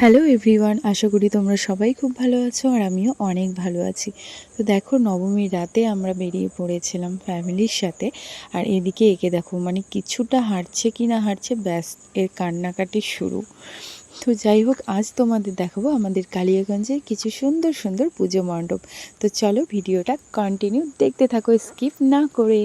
Hello everyone আশা করি তোমরা সবাই খুব ভালো আছো আর আমিও অনেক ভালো আছি। তো দেখো, নবমীর রাতে আমরা বেরিয়ে পড়েছিলাম ফ্যামিলির সাথে আর এদিকে একে দেখো মানে কিছুটা হাঁটছে কি না হাঁটছে, ব্যাস, এর কান্নাকাটি শুরু। তো যাই হোক, আজ তোমাদের দেখাবো আমাদের কালিয়াগঞ্জের কিছু সুন্দর সুন্দর পুজো মণ্ডপ। তো চলো ভিডিওটা কন্টিনিউ দেখতে থাকো স্কিপ না করে।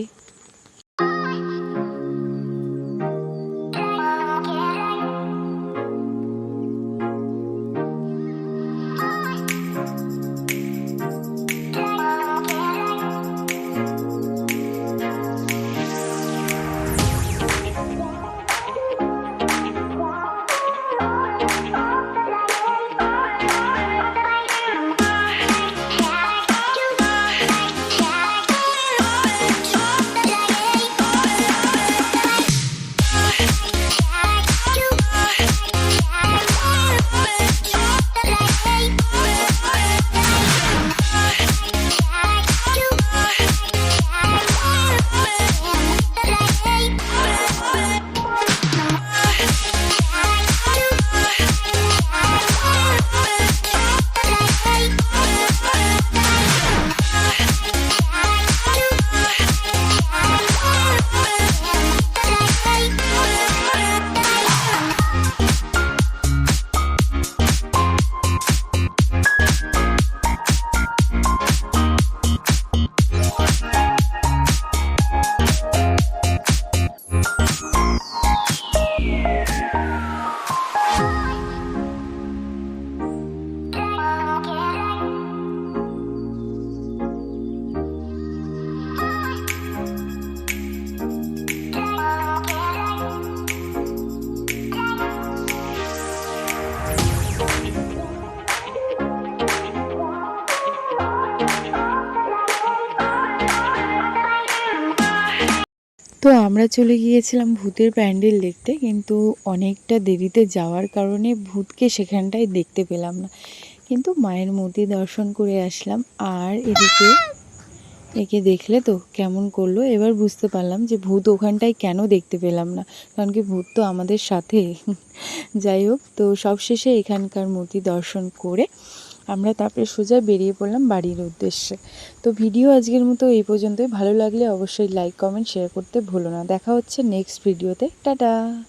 তো আমরা চলে গিয়েছিলাম ভূতের প্যান্ডেল দেখতে, কিন্তু অনেকটা দেরিতে যাওয়ার কারণে ভূতকে সেখানটায় দেখতে পেলাম না। কিন্তু মায়ের মূর্তি দর্শন করে আসলাম, আর এদিকে একে দেখলে তো কেমন করল, এবার বুঝতে পারলাম যে ভূত ওখানটায় কেন দেখতে পেলাম না, কারণ কি ভূত তো আমাদের সাথে। যাই হোক, তো সবশেষে এখানকার মূর্তি দর্শন করে আমরা তারপরে সোজা বেরিয়ে পড়লাম বাড়ির উদ্দেশ্যে। তো ভিডিও আজকের মতো এই পর্যন্তই। ভালো লাগলে অবশ্যই লাইক কমেন্ট শেয়ার করতে ভুলো না। দেখা হচ্ছে নেক্সট ভিডিওতে টাটা!